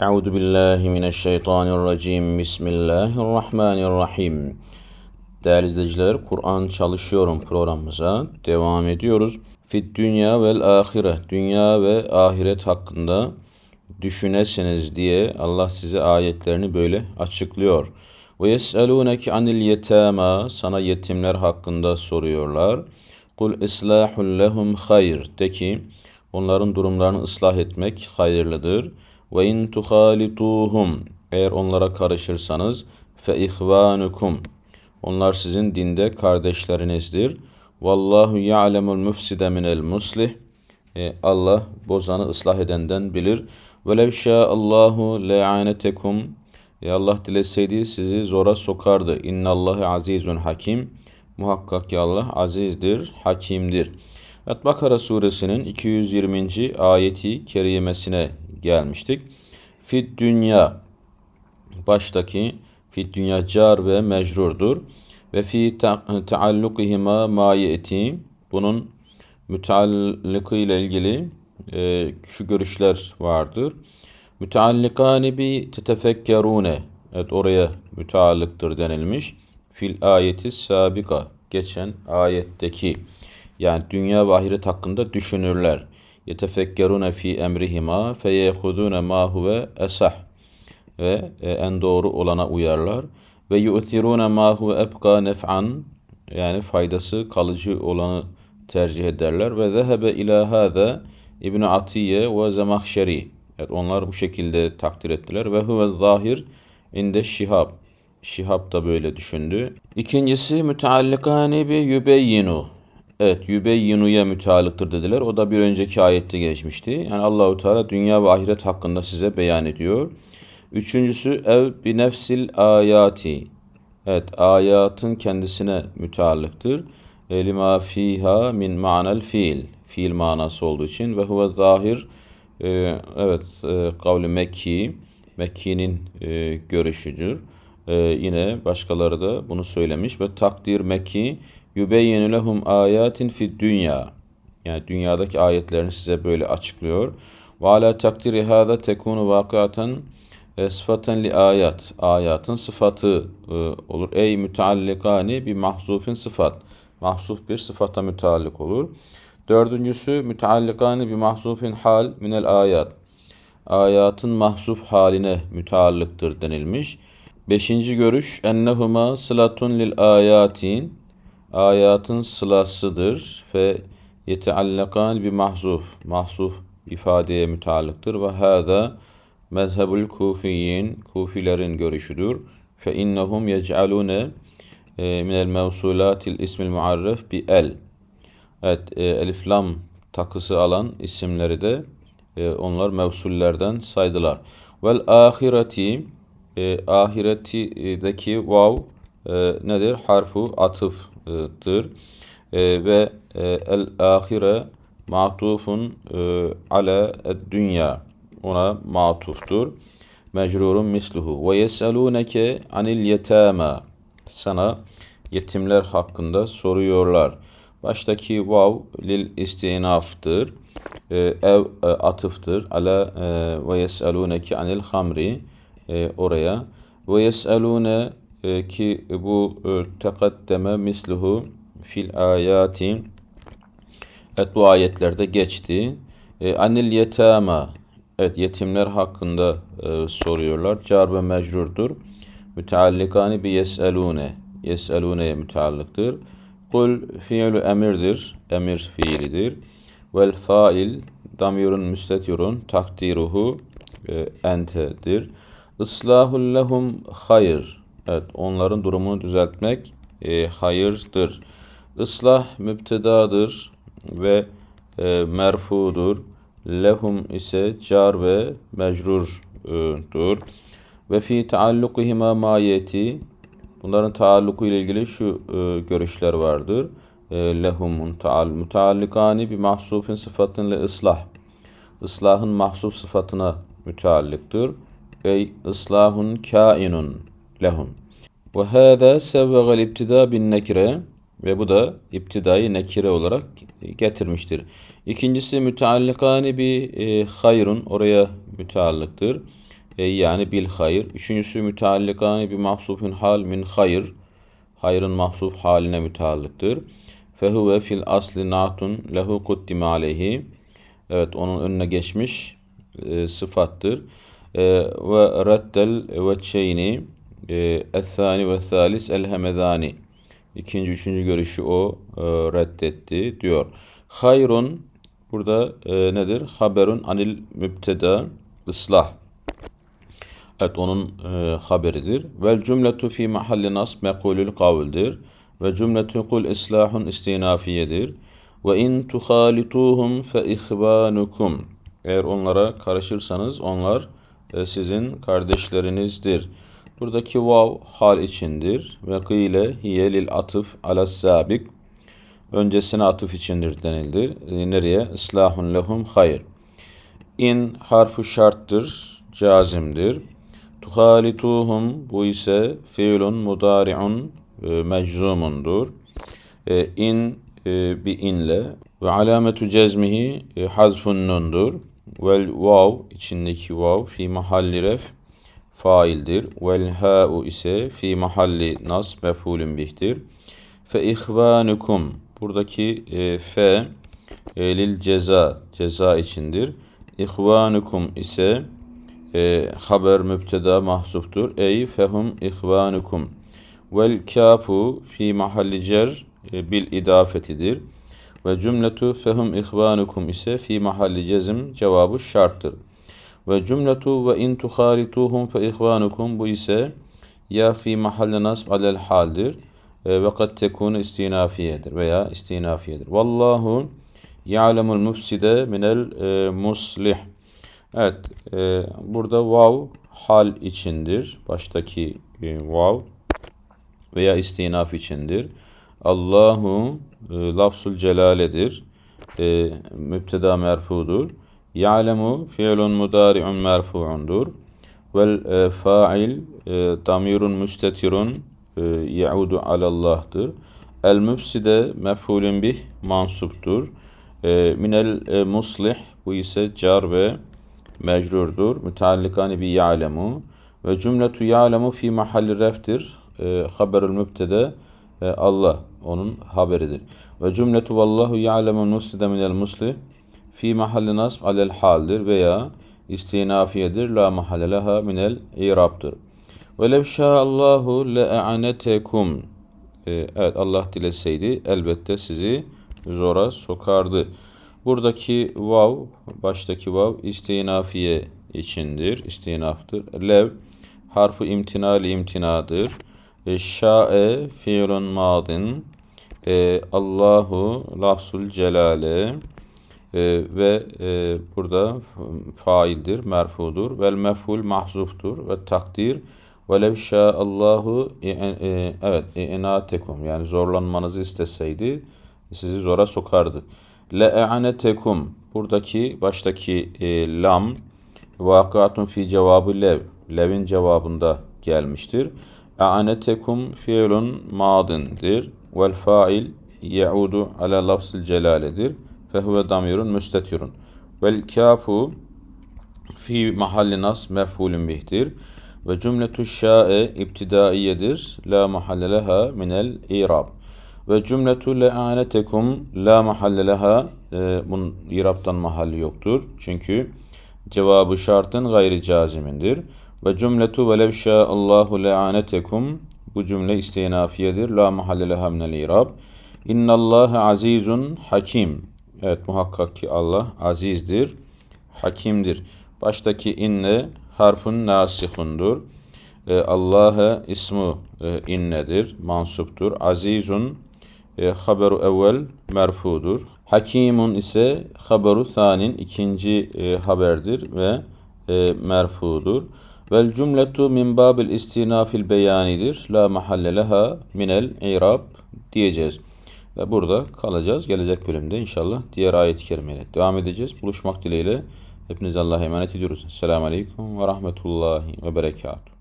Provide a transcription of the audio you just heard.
Euzu billahi mineşşeytanirracim. Bismillahirrahmanirrahim. Değerli izleyiciler, Kur'an çalışıyorum programımıza devam ediyoruz. Fit dünya vel ahire, dünya ve ahiret hakkında düşünesiniz diye Allah size ayetlerini böyle açıklıyor. Ve yeselûneke anil yetâmâ, sana yetimler hakkında soruyorlar. Kul islahul lehum hayr, de ki onların durumlarını ıslah etmek hayırlıdır. Ve in tuhalituhum eğer onlara karışırsanız fe ihvanukum onlar sizin dinde kardeşlerinizdir. Vallahu ya'lemul müfside minel muslih e, Allah bozanı ıslah edenden bilir. Velev şâallahu le'anetekum e Allah dileseydi sizi zora sokardı. İnnallâhe azizun hakim. Muhakkak ki Allah azizdir, hakimdir. Evet Bakara suresinin 220. ayeti kerimesine gelmiştik. Fit dünya baştaki fit dünya car ve mecrurdur. Ve fi taallukihima ma yeti bunun müteallıkı ile ilgili e, şu görüşler vardır. Müteallikani bi tetefekkerune evet oraya müteallıktır denilmiş. Fil ayeti sabika geçen ayetteki yani dünya ve ahiret hakkında düşünürler yetefekkerune fi emrihima feyehudune ma huve esah ve e, en doğru olana uyarlar. Ve yu'tirune ma huve ebqa nef'an yani faydası kalıcı olanı tercih ederler. Ve zehebe ila hâze İbn Atiye ve Zemahşeri evet, onlar bu şekilde takdir ettiler. Ve huve zahir inde şihab. Şihab da böyle düşündü. İkincisi müteallikani bi yübeyyinu Evet, yübeyyinu'ya müteallıktır dediler. O da bir önceki ayette geçmişti. Yani Allahu Teala dünya ve ahiret hakkında size beyan ediyor. Üçüncüsü ev bi nefsil ayati. Evet, ayatın kendisine müteallıktır. Lima fiha min ma'nel fiil. Fiil manası olduğu için ve huve zahir e, evet e, kavli Mekki Mekki'nin e, görüşüdür. Yine başkaları da bunu söylemiş ve takdir Mekki Yübeyyenu lehum ayatin fid dünya. Yani dünyadaki ayetlerini size böyle açıklıyor. Ve ala takdiri hâzâ tekunu vakıaten e, sıfaten li ayat. Ayatın sıfatı e, olur. Ey müteallikani bir mahzufin sıfat. Mahzuf bir sıfata müteallik olur. Dördüncüsü müteallikani bir mahzufin hal minel ayat. Ayatın mahzuf haline müteallıktır denilmiş. Beşinci görüş ennehuma sılatun lil ayatin ayatın sılasıdır ve yeteallakan bir mahzuf. Mahzuf ifadeye müteallıktır ve hâzâ mezhebul kufiyin kufilerin görüşüdür. Fe innehum yec'alune e, minel mevsulatil ismil muarref bi el. Evet, e, elif lam takısı alan isimleri de e, onlar mevsullerden saydılar. Vel ahireti e, ahiretideki vav nedir? Harfu atıf tır e, ve e, el ahire matufun e, ala dünya ona matuftur. Mecrurun misluhu ve yeseluneke anil yetama sana yetimler hakkında soruyorlar. Baştaki vav lil istinaftır. E, ev e, atıftır. Ala e, ve yeseluneke anil hamri e, oraya. Ve yeselune e, ki bu e, tekaddeme misluhu fil ayati Evet bu ayetlerde geçti. E, anil yetama Evet yetimler hakkında e, soruyorlar. Car ve mecrurdur. Müteallikani bi yeselune. Yeseluneye müteallıktır. Kul fiilü emirdir. Emir fiilidir. Vel fail damirun müstetirun takdiruhu e, entedir. Islahul lehum hayır. Evet, onların durumunu düzeltmek e, hayırdır. Islah müptedadır ve e, merfudur. Lehum ise car ve mecrurdur. Ve fi taallukihima mayeti bunların taalluku ile ilgili şu e, görüşler vardır. E, lehumun taal mutaallikani bi mahsufin sıfatın le ıslah. Islahın mahsuf sıfatına müteallıktır. Ey ıslahun kainun lehum. Ve hâzâ sevvegal ibtidâ bin nekire ve bu da iptidayı nekire olarak getirmiştir. İkincisi müteallikani bir e, hayrun oraya müteallıktır. E, yani bil hayır. Üçüncüsü müteallikani bir mahsufun hal min hayır. Hayrın mahsuf haline müteallıktır. Fehuve fil asli natun lehu kuddime aleyhi. Evet onun önüne geçmiş e, sıfattır. E, ve reddel ve şeyni e, ethani ve thalis el hemedani. İkinci, üçüncü görüşü o e, reddetti diyor. Hayrun burada e, nedir? Haberun anil mübteda ıslah. Evet onun e, haberidir. Vel cümletu fi mahalli nasb mekulül kavldir. Ve cümletu kul islahun istinafiyedir. Ve in tuhalituhum fe ihvanukum. Eğer onlara karışırsanız onlar e, sizin kardeşlerinizdir. Buradaki vav hal içindir. Ve kıyle hiye lil atıf alas sabik. Öncesine atıf içindir denildi. E, nereye? İslahun lehum hayır. İn harfu şarttır, cazimdir. Tuhalituhum bu ise fiilun mudari'un e, meczumundur. E, in e, bir inle ve alametu cezmihi hazfun nundur. Vel vav içindeki vav fi mahalli ref faildir. Vel ha'u ise fi mahalli nas mef'ulün bihtir. Fe ihvanukum buradaki e, fe e, lil ceza ceza içindir. İhvanukum ise e, haber mübteda mahsuptur. Ey fehum ihvanukum. Vel kafu fi mahalli cer e, bil idafetidir. Ve cümletu fehum ihvanukum ise fi mahalli cezim cevabı şarttır. Ve cümletu ve in tuhalituhum fe ihvanukum bu ise ya fi mahalli nasb alel haldir e, ve kad tekunu istinafiyedir veya istinafiyedir. Vallahu ya'lemul mufside minel e, muslih. Evet, e, burada vav hal içindir. Baştaki e, vav veya istinaf içindir. Allahu e, lafzul celaledir. E, mübteda merfudur. Ya'lemu fiilun mudari'un merfu'undur. Vel e, fa'il e, damirun müstetirun e, yaudu alallah'tır. El müfside mef'ulün bih mansuptur. E, minel e, muslih bu ise car ve mecrurdur. Müteallikani bi ya'lemu ve cümletu ya'lemu fi mahalli reftir. E, haberül mübtede e, Allah onun haberidir. Ve cümletu vallahu ya'lemu muslide minel muslih fi mahalli nasb alel haldir veya istinafiyedir la mahalle leha minel irabdır. Ve lev şa'allahu le'anetekum e, Evet Allah dileseydi elbette sizi zora sokardı. Buradaki vav, baştaki vav istinafiye içindir, istinaftır. Lev harfu imtinali imtinadır. E, şa'e fiilun madin. E, Allahu lafzul celale. E, ve e, burada faildir, merfudur. Vel mef'ul mahzuftur ve takdir. Velev şa'allahu e, e, evet inatekum yani zorlanmanızı isteseydi sizi zora sokardı. Le'anetekum buradaki baştaki e, lam vakatun fi cevabı lev levin cevabında gelmiştir. A'anetekum fiilun madindir. Vel fail yaudu ala lafzil celaledir. Fehuve damirun müstetirun. Vel kafu fi mahalli nas mef'ulün bihtir. Ve cümletü şa'e iptidaiyedir. La mahalle leha minel irab. Ve cümletü le'anetekum la mahalle leha e, bunun iraptan mahalli yoktur. Çünkü cevabı şartın gayri cazimindir. Ve cümletu velev şa'allahu le'anetekum bu cümle istinafiyedir. La mahalle leha minel irab. İnnallâhe azizun hakim. Evet muhakkak ki Allah azizdir, hakimdir. Baştaki inne harfun nasihundur. E, Allah'a ismu e, innedir, mansuptur. Azizun e, haberu evvel merfudur. Hakimun ise haberu thanin ikinci e, haberdir ve e, merfudur. Vel cümletu min babil istinafil beyanidir. La mahalle leha minel irab diyeceğiz. Ve burada kalacağız. Gelecek bölümde inşallah diğer ayet-i kerimeyle devam edeceğiz. Buluşmak dileğiyle hepinize Allah'a emanet ediyoruz. Selamun Aleyküm ve Rahmetullahi ve Berekatuhu.